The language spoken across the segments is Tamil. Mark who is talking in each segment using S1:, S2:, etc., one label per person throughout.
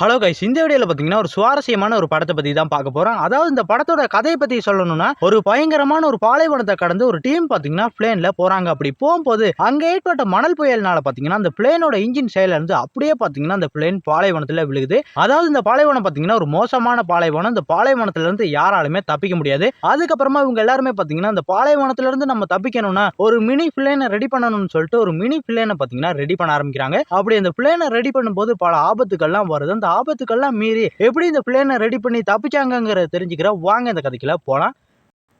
S1: ஹலோ கைஸ் இந்த வீடியோவில் பார்த்தீங்கன்னா ஒரு சுவாரஸ்யமான ஒரு படத்தை பற்றி தான் பார்க்க போகிறோம் அதாவது இந்த படத்தோட கதையை பற்றி சொல்லணும்னா ஒரு பயங்கரமான ஒரு பாலைவனத்தை கடந்து ஒரு டீம் பார்த்தீங்கன்னா பிளேனில் போகிறாங்க அப்படி போகும்போது அங்கே ஏற்பட்ட மணல் புயல்னால பார்த்தீங்கன்னா அந்த பிளேனோட இன்ஜின் செயலிருந்து அப்படியே பார்த்தீங்கன்னா அந்த பிளேன் பாலைவனத்தில் விழுகுது. அதாவது இந்த பாலைவனம் பார்த்தீங்கன்னா ஒரு மோசமான பாலைவனம். இந்த பாலைவனத்திலிருந்து யாராலுமே தப்பிக்க முடியாது. அதுக்கப்புறமா இவங்க எல்லாருமே பார்த்தீங்கன்னா அந்த பாலைவனத்திலிருந்து நம்ம தப்பிக்கணும்னா ஒரு மினி பிளேனை ரெடி பண்ணணும்னு சொல்லிட்டு ஒரு மினி பிளேனை பார்த்தீங்கன்னா ரெடி பண்ண ஆரம்பிக்கிறாங்க. அப்படி அந்த பிளேனை ரெடி பண்ணும்போது பல ஆபத்துக்கள்லாம் வருது. அந்த ஆபத்துக்கெல்லாம் மீறி எப்படி இந்த பிளேனை ரெடி பண்ணி தப்பிச்சாங்கங்கிறத தெரிஞ்சுக்கிற வாங்க இந்த கதைக்குள்ள போகலாம்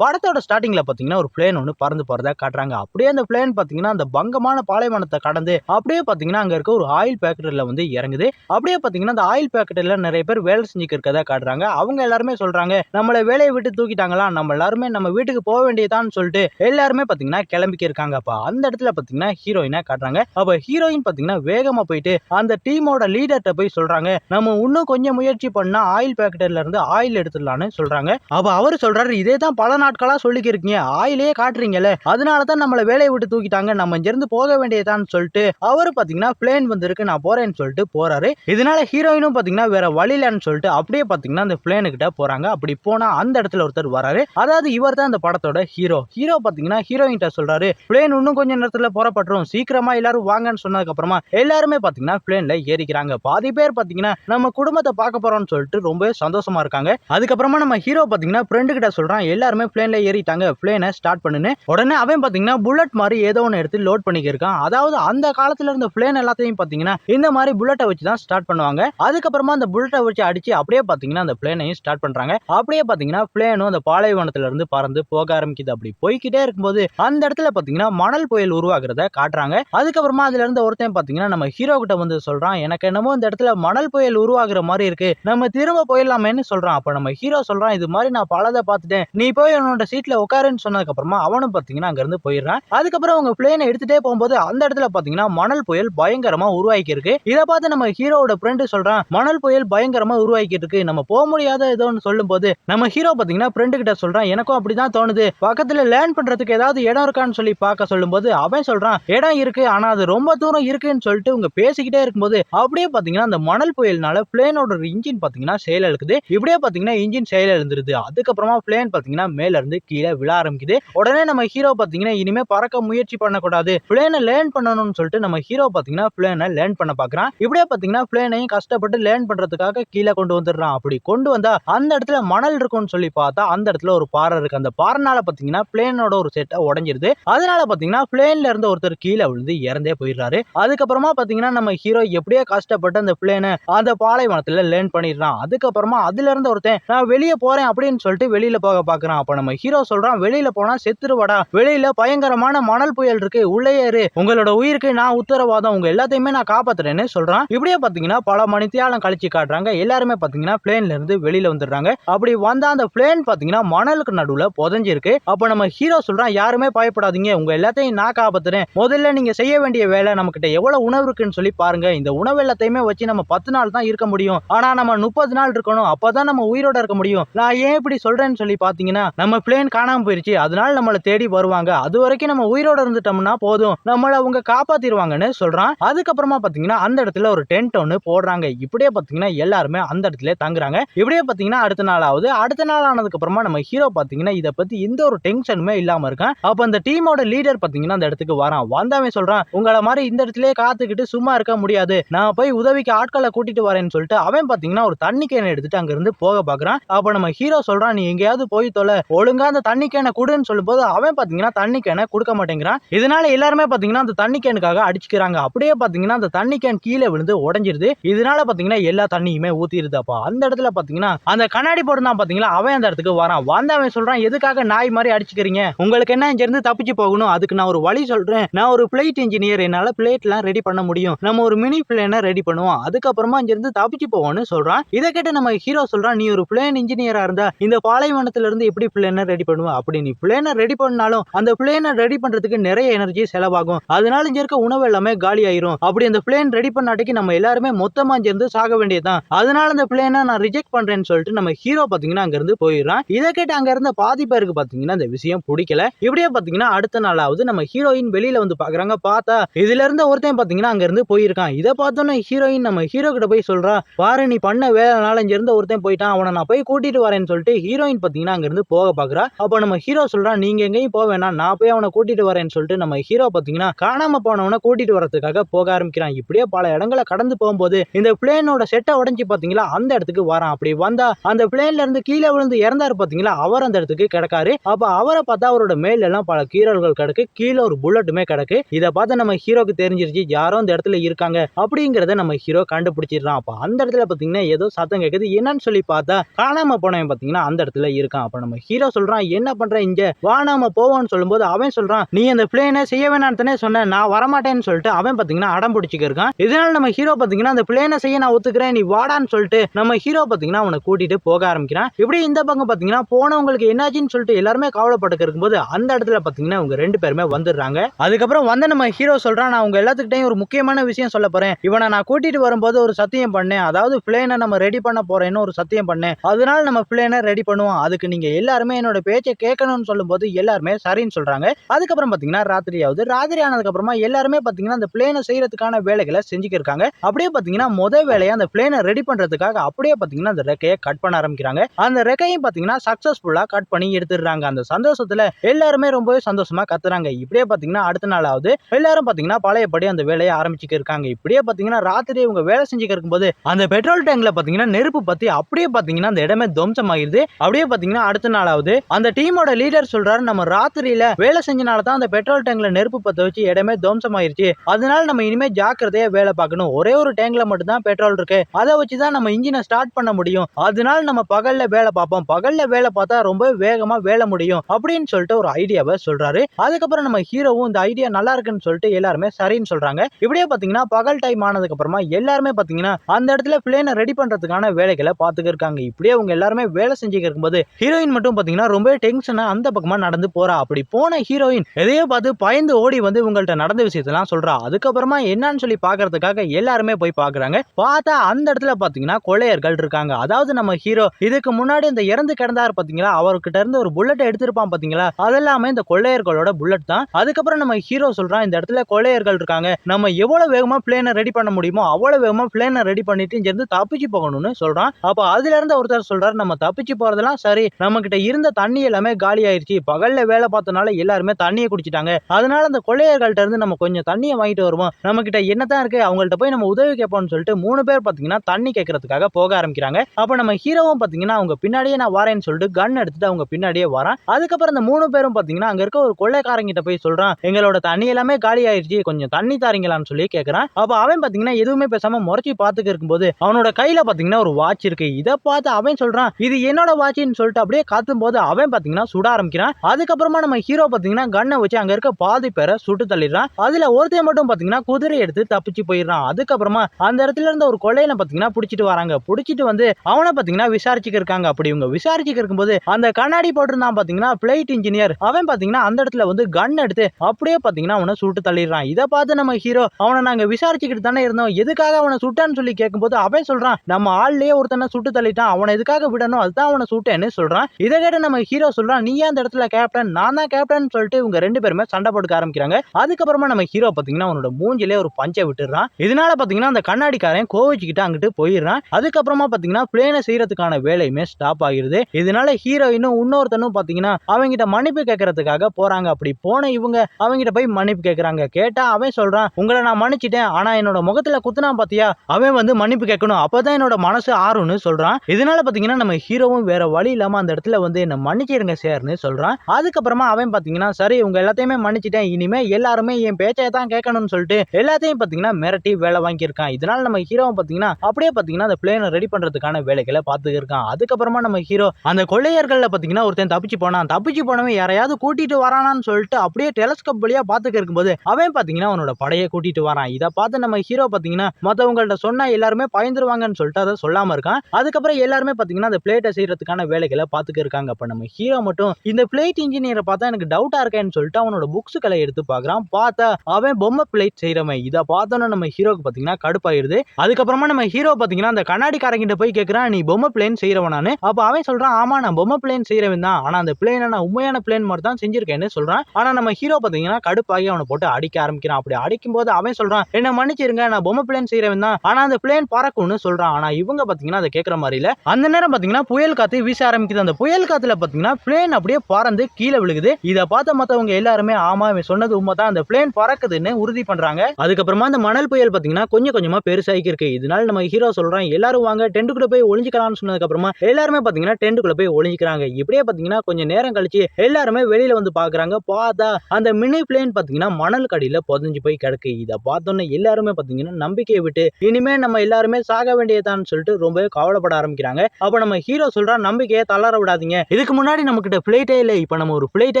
S1: படத்தோட ஸ்டார்டிங்கில் பார்த்தீங்கன்னா ஒரு பிளேன் ஒன்று பறந்து போகிறதா காட்டுறாங்க. அப்படியே அந்த பிளேன் பார்த்தீங்கன்னா அந்த பங்கமான பாலைவனத்தை கடந்து அப்படியே பார்த்தீங்கன்னா அங்கே இருக்க ஒரு ஆயில் பேக்கெட்டில் வந்து இறங்குது. அப்படியே பார்த்தீங்கன்னா அந்த ஆயில் பேக்கெட்டில் நிறைய பேர் வேலை செஞ்சுக்க இருக்கதா காட்டுறாங்க. அவங்க எல்லாருமே சொல்கிறாங்க நம்மளை வேலையை விட்டு தூக்கிட்டாங்களா? நம்ம எல்லாருமே நம்ம வீட்டுக்கு போக வேண்டியதான்னு சொல்லிட்டு எல்லாருமே பார்த்தீங்கன்னா கிளம்பிக்க இருக்காங்க அப்போ அந்த இடத்துல பார்த்தீங்கன்னா ஹீரோயினை காட்டுறாங்க. அப்போ ஹீரோயின் பார்த்தீங்கன்னா வேகமாக போயிட்டு அந்த டீமோட லீடர்கிட்ட போய் சொல்கிறாங்க நம்ம இன்னும் கொஞ்சம் முயற்சி பண்ணால் ஆயில் பேக்கெட்டில் இருந்து ஆயில் எடுத்துடலான்னு சொல்கிறாங்க அப்போ அவர் சொல்கிறாரு இதே தான் பல நாட்களாக சொல்லிக்கிருக்கீங்க. ஆயிலே காட்டுறீங்கல்ல அதனால தான் நம்மளை வேலையை விட்டு தூக்கிட்டாங்க. நம்ம இங்கிருந்து போக வேண்டியதான்னு சொல்லிட்டு அவர் பார்த்தீங்கன்னா பிளேன் வந்திருக்கு நான் போகிறேன்னு சொல்லிட்டு போறாரு. இதனால ஹீரோயினும் பார்த்தீங்கன்னா வேற வழியிலன்னு சொல்லிட்டு அப்படியே பார்த்தீங்கன்னா அந்த பிளேனுக்கிட்ட போறாங்க. அப்படி போனா அந்த இடத்துல ஒருத்தர் வராரு. அதாவது இவர் தான் அந்த படத்தோட ஹீரோ ஹீரோ பார்த்தீங்கன்னா ஹீரோயின்ட்ட சொல்றாரு பிளேன் இன்னும் கொஞ்ச நேரத்தில் புறப்பட்டுரும். சீக்கிரமா எல்லாரும் வாங்கன்னு சொன்னதுக்கு அப்புறமா எல்லாருமே பார்த்தீங்கன்னா பிளேன்ல ஏறிக்கிறாங்க. பாதி பேர் பார்த்தீங்கன்னா நம்ம குடும்பத்தை பார்க்க போறோம்னு சொல்லிட்டு ரொம்ப சந்தோஷமா இருக்காங்க. அதுக்கப்புறமா நம்ம ஹீரோ பார்த்தீங்கன்னா ஃப்ரெண்டு கிட்ட சொல்கிறான் எல்லாருமே பிளேன்ல ஏறிட்டாங்க. பிளேனை ஸ்டார்ட் பண்ணுன்னு. உடனே அவன் பார்த்தீங்கன்னா புல்லட் மாதிரி ஏதோ ஒன்று எடுத்து லோட் பண்ணிக்கிருக்கான். அதாவது அந்த காலத்துல இருந்த பிளேன் எல்லாத்தையும் பார்த்தீங்கன்னா இந்த மாதிரி புல்லட்டை வச்சு தான் ஸ்டார்ட் பண்ணுவாங்க. அதுக்கப்புறமா அந்த புல்லட்டை வச்சு அடிச்சு அப்படியே பார்த்தீங்கன்னா அந்த பிளேனையும் ஸ்டார்ட் பண்றாங்க. அப்படியே பார்த்தீங்கன்னா பிளேனும் அந்த பாலைவனத்துல இருந்து பறந்து போக ஆரம்பிக்குது. அப்படி போய்கிட்டே இருக்கும்போது அந்த இடத்துல பார்த்தீங்கன்னா மணல் புயல் உருவாகிறத காட்டுறாங்க. அதுக்கப்புறமா அதுல இருந்து ஒருத்தன் பார்த்தீங்கன்னா நம்ம ஹீரோ கிட்ட வந்து சொல்றான் எனக்கு என்னமோ இந்த இடத்துல மணல் புயல் உருவாகிற மாதிரி இருக்கு. நம்ம திரும்ப போயிடலாமேன்னு சொல்றான். அப்ப நம்ம ஹீரோ சொல்றான் இது மாதிரி நான் பலதை பார்த்துட்டேன். நீ போய் அவனோட சீட்ல உட்காருன்னு சொன்னதுக்கு அப்புறமா அவனும் பார்த்தீங்கன்னா அங்க இருந்து போயிடுறான். அதுக்கப்புறம் அவங்க பிளேனை எடுத்துட்டே போகும்போது அந்த இடத்துல பாத்தீங்கன்னா மணல் புயல் பயங்கரமா உருவாக்கி இருக்கு இதை பார்த்து நம்ம ஹீரோவோட ஃப்ரெண்டு சொல்றான் மணல் புயல் பயங்கரமா உருவாக்கிட்டு இருக்கு நம்ம போக முடியாத ஏதோன்னு சொல்லும் போது நம்ம ஹீரோ பாத்தீங்கன்னா ஃப்ரெண்டு கிட்ட சொல்றான் எனக்கும் அப்படிதான் தோணுது. பக்கத்துல லேர்ன் பண்றதுக்கு ஏதாவது இடம் இருக்கான்னு சொல்லி பார்க்க சொல்லும்போது அவன் சொல்றான் இடம் இருக்கு ஆனா அது ரொம்ப தூரம் இருக்குன்னு சொல்லிட்டு இவங்க பேசிக்கிட்டே இருக்கும்போது அப்படியே பாத்தீங்கன்னா அந்த மணல் புயல்னால பிளேனோட இன்ஜின் பாத்தீங்கன்னா செயல் இழுக்குது இப்படியே பாத்தீங்கன்னா இன்ஜின் செயல் எழுந்துருது அதுக்கப்புறமா பிளேன் பாத்தீங்கன்னா மேல இருந்து கீழே விழ ஆரம்பிக்குது. உடனே நம்ம ஹீரோ பாத்தீங்கன்னா இனிமே பறக்க முயற்சி பண்ணக்கூடாது. பிளேனை லேர்ன் பண்ணணும்னு சொல்லிட்டு நம்ம ஹீரோ பாத்தீங்கன்னா பிளேனை லேர்ன் பண்ண பாக்குறான் இப்படியே பாத்தீங்கன்னா பிளேனையும் கஷ்டப்பட்டு லேர்ன் பண்றதுக்காக கீழே கொண்டு வந்துடுறான். அப்படி கொண்டு வந்தா அந்த இடத்துல மணல் இருக்கும்னு சொல்லி பார்த்தா அந்த இடத்துல ஒரு பாறை இருக்கு. அந்த பாறைனால பாத்தீங்கன்னா பிளேனோட ஒரு செட்டை உடஞ்சிருது. அதனால பாத்தீங்கன்னா பிளேன்ல இருந்து ஒருத்தர் கீழே விழுந்து இறந்தே போயிடுறாரு. அதுக்கப்புறமா பாத்தீங்கன்னா நம்ம ஹீரோ எப்படியோ கஷ்டப்பட்டு அந்த பிளேனை அந்த பாலைவனத்துல லேர்ன் பண்ணிடுறான். அதுக்கப்புறமா அதுல இருந்து ஒருத்தன் நான் வெளியே போறேன் அப்படின்னு சொல்லிட்டு வெளியில போக பாக்குறான் அப்ப நம்ம ஹீரோ சொல்றான் வெளியில போனா செத்துருவாடா. வெளியில பயங்கரமான மணல் புயல் இருக்கு உள்ளேயே உங்களோட உயிருக்கு நான் உத்தரவாதம் உங்க எல்லாத்தையுமே நான் காப்பாத்துறேன்னு சொல்றான். இப்படியே பாத்தீங்கன்னா பல மணித்தியாலம் கழிச்சு காட்டுறாங்க. எல்லாருமே பாத்தீங்கன்னா பிளேன்ல இருந்து வெளியில வந்துடுறாங்க. அப்படி வந்த அந்த பிளேன் பாத்தீங்கன்னா மணலுக்கு நடுவுல புதஞ்சிருக்கு. அப்ப நம்ம ஹீரோ சொல்றான் யாருமே பயப்படாதீங்க உங்க எல்லாத்தையும் நான் காப்பாத்துறேன். முதல்ல நீங்க செய்ய வேண்டிய வேலை நம்ம கிட்ட எவ்வளவு உணவு இருக்குன்னு சொல்லி பாருங்க. இந்த உணவு எல்லாத்தையுமே வச்சு நம்ம பத்து நாள் தான் இருக்க முடியும். ஆனா நம்ம முப்பது நாள் இருக்கணும். அப்பதான் நம்ம உயிரோட இருக்க முடியும். நான் ஏன் இப்படி சொல்றேன்னு சொல்லி பாத்தீங்கன்னா நம்ம நம்ம பிளேன் காணாம போயிடுச்சு அதனால நம்மளை தேடி வருவாங்க. அது வரைக்கும் நம்ம உயிரோட இருந்துட்டோம்னா போதும். நம்மளை அவங்க காப்பாத்திடுவாங்கன்னு சொல்றான். அதுக்கப்புறமா பாத்தீங்கன்னா அந்த இடத்துல ஒரு டென்ட் ஒன்று போடுறாங்க. இப்படியே பாத்தீங்கன்னா எல்லாருமே அந்த இடத்துல தங்குறாங்க. இப்படியே பாத்தீங்கன்னா அடுத்த நாள் ஆகுது அடுத்த நாள் ஆனதுக்கு அப்புறமா நம்ம ஹீரோ பாத்தீங்கன்னா இதை பத்தி எந்த ஒரு டென்ஷனுமே இல்லாம இருக்கான். அப்ப அந்த டீமோட லீடர் பாத்தீங்கன்னா அந்த இடத்துக்கு வரான். வந்தவன் சொல்றான் உங்களை மாதிரி இந்த இடத்துலயே காத்துக்கிட்டு சும்மா இருக்க முடியாது. நான் போய் உதவிக்கு ஆட்களை கூட்டிட்டு வரேன்னு சொல்லிட்டு அவன் பாத்தீங்கன்னா ஒரு தண்ணி கேனை எடுத்துட்டு அங்க இருந்து போக பாக்குறான். அப்ப நம்ம ஹீரோ சொல்றான் நீ எங்கேயாவது போய் தொலை. ஒழுங்காக அந்த தண்ணி கேனை கொடுன்னு சொல்லும்போது அவன் பார்த்தீங்கன்னா தண்ணி கேனை கொடுக்க மாட்டேங்கிறான். இதனால எல்லாருமே பார்த்தீங்கன்னா அந்த தண்ணி கேனுக்காக அடிச்சுக்கிறாங்க. அப்படியே பார்த்தீங்கன்னா அந்த தண்ணி கேன் கீழே விழுந்து உடஞ்சிருது. இதனால பார்த்தீங்கன்னா எல்லா தண்ணியுமே ஊற்றிடுதுப்பா அந்த இடத்துல பார்த்தீங்கன்னா அந்த கண்ணாடி போடுதான் பார்த்தீங்களா அவன் அந்த இடத்துக்கு வரான். வந்து அவன் சொல்கிறான் எதுக்காக நாய் மாதிரி அடிச்சுக்கிறீங்க? உங்களுக்கு என்ன இங்கிருந்து தப்பிச்சு போகணும்? அதுக்கு நான் ஒரு வழி சொல்கிறேன் நான் ஒரு பிளைட் இன்ஜினியர் என்னால் பிளேட்லாம் ரெடி பண்ண முடியும். நம்ம ஒரு மினி பிளேனை ரெடி பண்ணுவோம். அதுக்கப்புறமா இங்கிருந்து தப்பிச்சு போவோம்னு சொல்கிறான் இதை கேட்டு நம்ம ஹீரோ சொல்கிறான் நீ ஒரு பிளேன் இன்ஜினியராக இருந்தா இந்த பாலைவனத்துல இருந்து எப்படி பிளேன் பிளேனை ரெடி பண்ணுவேன் அப்படி நீ பிளேனை ரெடி பண்ணாலும் அந்த பிளேனை ரெடி பண்றதுக்கு நிறைய எனர்ஜி செலவாகும். அதனால இங்க இருக்க உணவு எல்லாமே காலி ஆயிரும். அப்படி அந்த பிளேன் ரெடி பண்ணாட்டிக்கு நம்ம எல்லாருமே மொத்தமா சேர்ந்து சாக வேண்டியதுதான். அதனால அந்த பிளேனை நான் ரிஜெக்ட் பண்றேன்னு சொல்லிட்டு நம்ம ஹீரோ பாத்தீங்கன்னா அங்க இருந்து போயிடுறான். இதை கேட்டு அங்க இருந்த பாதி பேருக்கு பாத்தீங்கன்னா இந்த விஷயம் பிடிக்கல. இப்படியே பாத்தீங்கன்னா அடுத்த நாளாவது நம்ம ஹீரோயின் வெளியில வந்து பாக்குறாங்க. பார்த்தா இதுல இருந்த ஒருத்தன் பாத்தீங்கன்னா அங்க இருந்து போயிருக்கான். இதை பார்த்தோன்னே ஹீரோயின் நம்ம ஹீரோ கிட்ட போய் சொல்றா பாரு நீ பண்ண வேலை நாளஞ்சிருந்து இருந்த ஒருத்தன் போயிட்டான். அவனை நான் போய் கூட்டிட்டு வரேன்னு சொல்லிட்டு ஹீரோயின் பாத்தீங்கன்னா அங்க இருந்து போக பாக்குறா அப்ப நம்ம ஹீரோ சொல்றான் நீங்க எங்கேயும் போக வேணாம். நான் போய் அவனை கூட்டிட்டு வரேன்னு சொல்லிட்டு நம்ம ஹீரோ பாத்தீங்கன்னா காணாம போனவனை கூட்டிட்டு வரதுக்காக போக ஆரம்பிக்கிறான். இப்படியே பல இடங்களை கடந்து போகும்போது இந்த பிளேனோட செட்டை உடைஞ்சு பாத்தீங்களா அந்த இடத்துக்கு வரான். அப்படி வந்தா அந்த பிளேன்ல இருந்து கீழே விழுந்து இறந்தாரு பாத்தீங்களா அவர் அந்த இடத்துக்கு கிடக்காரு. அப்ப அவரை பார்த்தா அவரோட மேல எல்லாம் பல கீரல்கள் கிடக்கு. கீழே ஒரு புல்லட்டுமே கிடக்கு. இதை பார்த்து நம்ம ஹீரோக்கு தெரிஞ்சிருச்சு யாரோ அந்த இடத்துல இருக்காங்க. அப்படிங்கறத நம்ம ஹீரோ கண்டுபிடிச்சிடுறான். அப்ப அந்த இடத்துல பாத்தீங்கன்னா ஏதோ சத்தம் கேட்குது என்னன்னு சொல்லி பார்த்தா காணாம போனவன் பாத்தீங்கன்னா அந்த இடத்துல இருக்கான். அப்ப நம்ம ஹீரோ சொல்றான் என்ன பண்ற இங்க? வா நாம போவோம்னு சொல்லும்போது அவன் சொல்றான் நீ அந்த பிளேனை செய்ய வேணாம்னு சொன்னேன் நான் வரமாட்டேன்னு சொல்லிட்டு அவன் பாத்தீங்கன்னா அடம் பிடிச்சிக்கிருக்கான் இதனால நம்ம ஹீரோ பாத்தீங்கன்னா அந்த பிளேனை செய்ய நான் ஒத்துக்கிறேன் நீ வாடான்னு சொல்லிட்டு நம்ம ஹீரோ பாத்தீங்கன்னா அவனை கூட்டிட்டு போக ஆரம்பிக்கிறான். இப்படி இந்த பக்கம் பாத்தீங்கன்னா போனவங்களுக்கு என்னாச்சுன்னு சொல்லிட்டு எல்லாருமே கவலைப்பட்டு இருக்கும்போது அந்த இடத்துல பாத்தீங்கன்னா அவங்க ரெண்டு பேருமே வந்துடுறாங்க. அதுக்கப்புறம் வந்து நம்ம ஹீரோ சொல்றான் நான் உங்க எல்லாத்துக்கிட்டையும் ஒரு முக்கியமான விஷயம் சொல்ல போறேன். இவனை நான் கூட்டிட்டு வரும்போது ஒரு சத்தியம் பண்ணேன். அதாவது பிளேனை நம்ம ரெடி பண்ண போறேன்னு ஒரு சத்தியம் பண்ணேன். அதனால நம்ம பிளேனை ரெடி பண்ணுவோம். அதுக்கு நீங்க எல்லாருமே என்னோட பேச்சை கேட்கணும்னு சொல்லும்போது எல்லாருமே சரின்னு சொல்றாங்க. அதுக்கப்புறம் பாத்தீங்கன்னா ராத்திரி ஆகுது ராத்திரி ஆனதுக்கு அப்புறமா எல்லாருமே பாத்தீங்கன்னா அந்த பிளேனை செய்யறதுக்கான வேலைகளை செஞ்சுக்க இருக்காங்க. அப்படியே பாத்தீங்கன்னா முத வேலையை அந்த பிளேனை ரெடி பண்றதுக்காக அப்படியே பாத்தீங்கன்னா அந்த ரெக்கையை கட் பண்ண ஆரம்பிக்கிறாங்க. அந்த ரெக்கையும் பாத்தீங்கன்னா சக்ஸஸ்ஃபுல்லாக கட் பண்ணி எடுத்துடுறாங்க. அந்த சந்தோஷத்துல எல்லாருமே ரொம்பவே சந்தோஷமா கத்துறாங்க. இப்படியே பாத்தீங்கன்னா அடுத்த நாள் ஆகுது. எல்லாரும் பாத்தீங்கன்னா பழையபடி அந்த வேலையை ஆரம்பிச்சுக்க இருக்காங்க. இப்படியே பாத்தீங்கன்னா ராத்திரி இவங்க வேலை செஞ்சுக்க இருக்கும்போது அந்த பெட்ரோல் டேங்க்ல பாத்தீங்கன்னா நெருப்பு பத்தி அப்படியே பாத்தீங்கன்னா அந்த இடமே துவம்சமாகிடுது அப்படியே பாத்தீங்கன்னா அடுத்த நாள் ஆகுது. போது அந்த டீமோட லீடர் சொல்றாரு நம்ம ராத்திரியில வேலை செஞ்சனால தான் அந்த பெட்ரோல் டேங்க்ல நெருப்பு பத்த வச்சு இடமே துவம்சமாயிருச்சு அதனால நம்ம இனிமே ஜாக்கிரதையா வேலை பார்க்கணும். ஒரே ஒரு டேங்க்ல மட்டும் தான் பெட்ரோல் இருக்கு. அதை வச்சு தான் நம்ம இன்ஜினை ஸ்டார்ட் பண்ண முடியும். அதனால நம்ம பகல்ல வேலை பார்ப்போம். பகல்ல வேலை பார்த்தா ரொம்ப வேகமா வேலை முடியும் அப்படின்னு சொல்லிட்டு ஒரு ஐடியாவை சொல்றாரு. அதுக்கப்புறம் நம்ம ஹீரோவும் இந்த ஐடியா நல்லா இருக்குன்னு சொல்லிட்டு எல்லாருமே சரின்னு சொல்றாங்க. இப்படியே பாத்தீங்கன்னா பகல் டைம் ஆனதுக்கு அப்புறமா எல்லாருமே பாத்தீங்கன்னா அந்த இடத்துல பிளேனை ரெடி பண்றதுக்கான வேலைகளை பாத்துக்க இருக்காங்க. இப்படியே அவங்க எல்லாருமே வேலை செஞ்சுக்க இருக்கும்போது ஹீரோயின் மட்டும் பாத்தீங்கன்னா ரொம்ப டென்ஷனாக அந்த பக்கமா நடந்து போகிறா அப்படி போன ஹீரோயின் எதையோ பார்த்து பயந்து ஓடி வந்து இவங்கள்ட்ட நடந்த விஷயத்தெல்லாம் சொல்கிறா அதுக்கப்புறமா என்னன்னு சொல்லி பாக்குறதுக்காக எல்லாருமே போய் பாக்குறாங்க பார்த்தா அந்த இடத்துல பாத்தீங்கன்னா கொள்ளையர்கள் இருக்காங்க. அதாவது நம்ம ஹீரோ இதுக்கு முன்னாடி இந்த இறந்து கிடந்தாரு பாத்தீங்களா அவர்கிட்ட இருந்து ஒரு புல்லட்டை எடுத்திருப்பான் பார்த்தீங்களா? அதெல்லாமே இந்த கொள்ளையர்களோட புல்லட் தான். அதுக்கப்புறம் நம்ம ஹீரோ சொல்றான் இந்த இடத்துல கொள்ளையர்கள் இருக்காங்க. நம்ம எவ்வளவு வேகமா பிளேனை ரெடி பண்ண முடியுமோ அவ்வளவு வேகமாக பிளேனை ரெடி பண்ணிட்டு இங்கேருந்து தப்பிச்சு போகணும்னு சொல்றான். அப்போ அதுல இருந்து ஒருத்தர் சொல்றாரு நம்ம தப்பிச்சு போறதெல்லாம் சரி. நம்ம கிட்ட இருந்த தண்ணி எல்லாமே காலி ஆயிருச்சு. பகல்ல வேலை பார்த்தனால எல்லாருமே தண்ணியை குடிச்சிட்டாங்க. அதனால அந்த கொள்ளையர்கள்ட்ட இருந்து நம்ம கொஞ்சம் தண்ணியை வாங்கிட்டு வருவோம். நம்ம கிட்ட என்னதான் இருக்கு? அவங்கள்ட்ட போய் நம்ம உதவி கேட்போம்னு சொல்லிட்டு மூணு பேர் பாத்தீங்கன்னா தண்ணி கேட்கறதுக்காக போக ஆரம்பிக்கிறாங்க. அப்ப நம்ம ஹீரோவும் பாத்தீங்கன்னா அவங்க பின்னாடியே நான் வரேன்னு சொல்லிட்டு கன் எடுத்துட்டு அவங்க பின்னாடியே வரான். அதுக்கப்புறம் இந்த மூணு பேரும் பாத்தீங்கன்னா அங்க இருக்க ஒரு கொள்ளைக்காரங்கிட்ட போய் சொல்றான் எங்களோட தண்ணி எல்லாமே காலி ஆயிருச்சு. கொஞ்சம் தண்ணி தாரீங்களான்னு சொல்லி கேட்கறான் அப்ப அவன் பாத்தீங்கன்னா எதுவுமே பேசாம முறைச்சி பாத்துக்க இருக்கும்போது அவனோட கையில பாத்தீங்கன்னா ஒரு வாட்ச் இருக்கு. இதை பார்த்து அவன் சொல்றான் இது என்னோட வாட்சின்னு சொல்லிட்டு அப்படியே காத்தும் போது அவன் பாத்தீங்கன்னா சுட ஆரம்பிக்கிறான். அதுக்கப்புறமா நம்ம ஹீரோ பாத்தீங்கன்னா கண்ணை வச்சு அங்க இருக்க பாதி பேரை சுட்டு தள்ளிடுறான். அதுல ஒருத்தன் மட்டும் பாத்தீங்கன்னா குதிரை எடுத்து தப்பிச்சு போயிடுறான். அதுக்கப்புறமா அந்த இடத்துல இருந்த ஒரு கொள்ளையில பாத்தீங்கன்னா பிடிச்சிட்டு வராங்க. பிடிச்சிட்டு வந்து அவனை பாத்தீங்கன்னா விசாரிச்சுக்க இருக்காங்க. அப்படி இவங்க விசாரிச்சுக்க இருக்கும்போது அந்த கண்ணாடி போட்டிருந்தான் பாத்தீங்கன்னா பிளைட் இன்ஜினியர் அவன் பாத்தீங்கன்னா அந்த இடத்துல வந்து கன் எடுத்து அப்படியே பாத்தீங்கன்னா அவனை சுட்டு தள்ளிடுறான். இதை பார்த்து நம்ம ஹீரோ அவனை நாங்க விசாரிச்சுக்கிட்டு தானே இருந்தோம். எதுக்காக அவனை சுட்டான்னு சொல்லி கேட்கும்போது அவன் சொல்றான் நம்ம ஆள்லயே ஒருத்தனை சுட்டு தள்ளிட்டான். அவனை எதுக்காக விடணும்? அதுதான் அவனை சுட்டேன்னு சொல்றான். இதை கேட்டு நம்ம ஹீரோ சொல்றான் நீ ஏன் அந்த இடத்துல கேப்டன் நான் தான் கேப்டன் சொல்லிட்டு இவங்க ரெண்டு பேருமே சண்டை போட்டுக்க ஆரம்பிக்கிறாங்க. அதுக்கப்புறமா நம்ம ஹீரோ பாத்தீங்கன்னா அவனோட மூஞ்சிலே ஒரு பஞ்சை விட்டுறான் இதனால பாத்தீங்கன்னா அந்த கண்ணாடிக்காரன் கோவிச்சுக்கிட்டு அங்கிட்டு போயிடுறான். அதுக்கப்புறமா பாத்தீங்கன்னா பிளேனை செய்யறதுக்கான வேலையுமே ஸ்டாப் ஆகிருது இதனால ஹீரோயினும் இன்னொருத்தனும் பாத்தீங்கன்னா அவங்கிட்ட மன்னிப்பு கேட்கறதுக்காக போறாங்க. அப்படி போன இவங்க அவங்கிட்ட போய் மன்னிப்பு கேட்கறாங்க. கேட்டா அவன் சொல்றான் உங்களை நான் மன்னிச்சிட்டேன். ஆனா என்னோட முகத்துல குத்துனா பாத்தியா? அவன் வந்து மன்னிப்பு கேட்கணும். அப்பதான் என்னோட மனசு ஆறும்னு சொல்றான். இதனால பாத்தீங்கன்னா நம்ம ஹீரோவும் வேற வழி இல்லாம அந்த இடத்துல வந்து என்ன மன்னிச்சிருங்க சேர்னு சொல்றான். அதுக்கப்புறமா அவன் பாத்தீங்கன்னா சரி உங்க எல்லாத்தையுமே மன்னிச்சிட்டேன். இனிமே எல்லாருமே என் பேச்சையை தான் கேட்கணும்னு சொல்லிட்டு எல்லாத்தையும் பாத்தீங்கன்னா மிரட்டி வேலை வாங்கியிருக்கான். இதனால நம்ம ஹீரோவும் பாத்தீங்கன்னா அப்படியே பாத்தீங்கன்னா அந்த பிளேனை ரெடி பண்றதுக்கான வேலைகளை பார்த்துக்க இருக்கான். அதுக்கப்புறமா நம்ம ஹீரோ அந்த கொள்ளையர்களில் பாத்தீங்கன்னா ஒருத்தன் தப்பிச்சு போனான். தப்பிச்சு போனவன் யாரையாவது கூட்டிட்டு வரானான்னு சொல்லிட்டு அப்படியே டெலஸ்கோப் வழியா பாத்துக்க இருக்கும்போது அவன் பாத்தீங்கன்னா அவனோட படையை கூட்டிட்டு வரான். இதை பார்த்து நம்ம ஹீரோ பாத்தீங்கன்னா மத்தவங்கள்ட்ட சொன்னா எல்லாருமே பயந்துருவாங்கன்னு சொல்லிட்டு அதை சொல்லாம இருக்கான். அதுக்கப்புறம் எல்லாருமே பாத்தீங்கன்னா அந்த பிளேட்டை செய்யறதுக்கான வேலைகளை பாத்துக்க இருக்காங்க. அப்போ நம்ம ஹீரோ மட்டும் இந்த பிளேட் இன்ஜினியரை பார்த்தா எனக்கு டவுட்டா இருக்கேன்னு சொல்லிட்டு அவனோட புக்ஸுகளை எடுத்து பார்க்குறான். பார்த்தா அவன் பொம்மை பிளேட் செய்கிறவன் இதை பார்த்தோன்னே நம்ம ஹீரோக்கு பாத்தீங்கன்னா கடுப்பாயிருது. அதுக்கப்புறமா நம்ம ஹீரோ பார்த்தீங்கன்னா அந்த கண்ணாடிக்காரங்கிட்ட போய் கேட்கறான் நீ பொம்மை பிளேன் செய்கிறவனானு அப்போ அவன் சொல்றான் ஆமா நான் பொம்மை பிளேன் செய்கிறவன் தான். ஆனா அந்த பிளேனை நான் உண்மையான பிளேன் மாதிரி தான் செஞ்சிருக்கேன்னு சொல்றான். ஆனா நம்ம ஹீரோ பார்த்தீங்கன்னா கடுப்பாகி அவனை போட்டு அடிக்க ஆரம்பிக்கிறான். அப்படி அடிக்கும் போது அவன் சொல்றான் என்ன மன்னிச்சிருங்க நான் பொம்மை பிளேன் செய்கிறவன் தான். ஆனால் அந்த பிளேன் பறக்கும்னு சொல்றான். ஆனால் இவங்க பாத்தீங்கன்னா அதை கேட்கற மாதிரி இல்லை. அந்த நேரம் பாத்தீங்கன்னா புயல் காத்து வீச ஆரம்பிக்குது. அந்த புயல் இடத்துல பார்த்தீங்கன்னா பிளேன் அப்படியே பறந்து கீழே விழுகுது. இதை பார்த்த மத்தவங்க எல்லாருமே ஆமா இவன் சொன்னது உண்மைதான். அந்த பிளேன் பறக்குதுன்னு உறுதி பண்றாங்க. அதுக்கப்புறமா அந்த மணல் புயல் பாத்தீங்கன்னா கொஞ்சம் கொஞ்சமா பெருசாகி இருக்கு. இதனால நம்ம ஹீரோ சொல்றான் எல்லாரும் வாங்க டென்ட்டுக்குள்ள போய் ஒளிஞ்சிக்கலாம்னு சொன்னதுக்கு அப்புறமா எல்லாருமே பாத்தீங்கன்னா டென்ட்டுக்குள்ள போய் ஒளிஞ்சிக்கிறாங்க. இப்படியே பாத்தீங்கன்னா கொஞ்சம் நேரம் கழிச்சு எல்லாருமே வெளியில வந்து பாக்குறாங்க பார்த்தா அந்த மினி பிளேன் பாத்தீங்கன்னா மணல் கடியில புதஞ்சு போய் கிடக்கு. இதை பார்த்தோன்னே எல்லாருமே பாத்தீங்கன்னா நம்பிக்கையை விட்டு இனிமே நம்ம எல்லாருமே சாக வேண்டியதான்னு சொல்லிட்டு ரொம்பவே கவலைப்பட ஆரம்பிக்கிறாங்க. அப்ப நம்ம ஹீரோ சொல்றா நம்பிக்கையை தளர விடாதீங்க. இதுக்கு முன்னாடி நம்ம கிட்ட பிளைட்டே இல்லை. இப்போ நம்ம ஒரு பிளைட்டை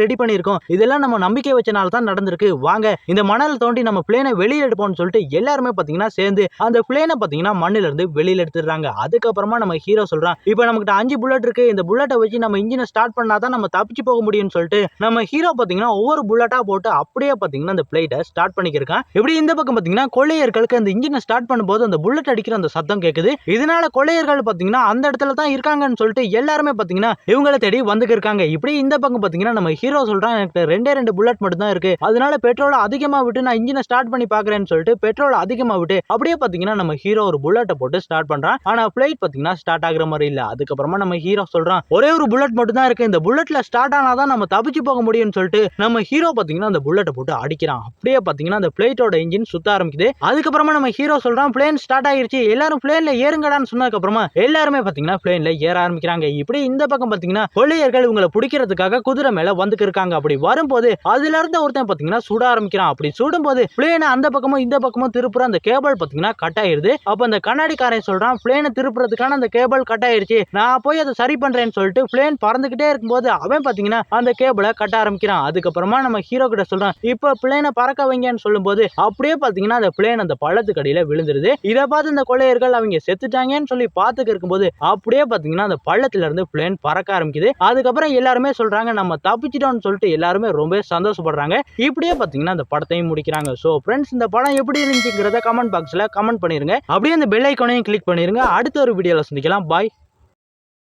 S1: ரெடி பண்ணியிருக்கோம். இதெல்லாம் நம்ம நம்பிக்கை வச்சனால தான் நடந்திருக்கு. வாங்க இந்த மணல் தோண்டி நம்ம பிளேனை வெளியில் எடுப்போம்னு சொல்லிட்டு எல்லாருமே பார்த்தீங்கன்னா சேர்ந்து அந்த பிளேனை பார்த்தீங்கன்னா மண்ணில இருந்து எடுத்துடுறாங்க. அதுக்கப்புறமா நம்ம ஹீரோ சொல்கிறான் இப்போ நம்மகிட்ட அஞ்சு புல்லட் இருக்கு. இந்த புல்லட்டை வச்சு நம்ம இன்ஜினை ஸ்டார்ட் பண்ணாதான் நம்ம தப்பிச்சு போக முடியும்னு சொல்லிட்டு நம்ம ஹீரோ பார்த்தீங்கன்னா ஒவ்வொரு புல்லட்டாக போட்டு அப்படியே பார்த்தீங்கன்னா அந்த பிளேட்டை ஸ்டார்ட் பண்ணிக்கிருக்கான். இப்படி இந்த பக்கம் பார்த்தீங்கன்னா கொள்ளையர்களுக்கு அந்த இன்ஜினை ஸ்டார்ட் பண்ணும்போது அந்த புல்லட் அடிக்கிற அந்த சத்தம் கேட்குது இதனால கொள்ளையர்கள் பார்த்தீங்கன்னா அந்த இடத்துல தான் இருக்காங்கன்னு சொல்லிட்டு எல்லாருமே பார்த்தீங்கன்னா இவங்க இவங்களை தேடி வந்துக்கு இருக்காங்க. இப்படி இந்த பக்கம் பாத்தீங்கன்னா நம்ம ஹீரோ சொல்றாங்க எனக்கு ரெண்டே ரெண்டு புல்லட் மட்டும் தான் இருக்கு. அதனால பெட்ரோல் அதிகமா விட்டு நான் இன்ஜினை ஸ்டார்ட் பண்ணி பாக்குறேன்னு சொல்லிட்டு பெட்ரோல் அதிகமா விட்டு அப்படியே பாத்தீங்கன்னா நம்ம ஹீரோ ஒரு புல்லட்டை போட்டு ஸ்டார்ட் பண்றான். ஆனா பிளைட் பாத்தீங்கன்னா ஸ்டார்ட் ஆகுற மாதிரி இல்ல. அதுக்கப்புறமா நம்ம ஹீரோ சொல்றான் ஒரே ஒரு புல்லட் மட்டும் தான் இருக்கு. இந்த புல்லட்ல ஸ்டார்ட் ஆனாதான் நம்ம தப்பிச்சு போக முடியும்னு சொல்லிட்டு நம்ம ஹீரோ பாத்தீங்கன்னா அந்த புல்லட்டை போட்டு அடிக்கிறான். அப்படியே பாத்தீங்கன்னா அந்த பிளேட்டோட இன்ஜின் சுத்த ஆரம்பிக்குது. அதுக்கப்புறமா நம்ம ஹீரோ சொல்றான் பிளேன் ஸ்டார்ட் ஆயிருச்சு. எல்லாரும் பிளேன்ல ஏறுங்கடான்னு சொன்னதுக்கு அப்புறமா எல்லாருமே பாத்தீங்கன்னா பிளேன்ல ஏற ஆரம்பிக்கிறாங்க. இப்படி இந்த பக்கம் பாத்தீங்கன்னா கொள்ளையர்கள் இவங்களை பிடிக்கிறதுக்காக குதிரை மேல வந்துக்கு இருக்காங்க. அப்படி வரும்போது அதுல இருந்த ஒருத்தன் பாத்தீங்கன்னா சுட ஆரம்பிக்கிறான். அப்படி சுடும்போது பிளேனை அந்த பக்கமும் இந்த பக்கமும் திருப்புற அந்த கேபிள் பாத்தீங்கன்னா கட் ஆயிருது. அப்ப அந்த கண்ணாடிக்காரன் சொல்றான் பிளேனை திருப்புறதுக்கான அந்த கேபிள் கட் ஆயிருச்சு. நான் போய் அதை சரி பண்றேன்னு சொல்லிட்டு பிளேன் பறந்துகிட்டே இருக்கும்போது அவன் பாத்தீங்கன்னா அந்த கேபிளை கட்ட ஆரம்பிக்கிறான். அதுக்கப்புறமா நம்ம ஹீரோ கிட்ட சொல்றான் இப்ப பிளேனை பறக்க வைங்கன்னு சொல்லும்போது அப்படியே பாத்தீங்கன்னா அந்த பிளேன் அந்த பள்ளத்துக்கு அடியில விழுந்துருது. இதை பார்த்து இந்த கொள்ளையர்கள் அவங்க செத்துட்டாங்கன்னு சொல்லி பார்த்துக்கு இருக்கும்போது அப்படியே பாத்தீங்கன்னா அந்த பள்ளத்துல இருந்து பிளேன் பறக்க ஆரம்பிக்குது. அதுக்கப்புறம் எல்லாருமே சொல்றாங்க நம்ம தப்பிச்சிட்டோம்னு சொல்லிட்டு எல்லாருமே ரொம்ப சந்தோஷப்படுறாங்க. இப்படியே பாத்தீங்கன்னா அந்த படத்தையும் முடிக்கிறாங்க. ஸோ ஃப்ரெண்ட்ஸ் இந்த படம் எப்படி இருந்துச்சுங்கிறத கமெண்ட் பாக்ஸ்ல கமெண்ட் பண்ணிருங்க. அப்படியே அந்த பெல் ஐக்கானையும் கிளிக் பண்ணிருங்க. அடுத்த ஒரு வீடியோல சந்திக்கலாம். பாய்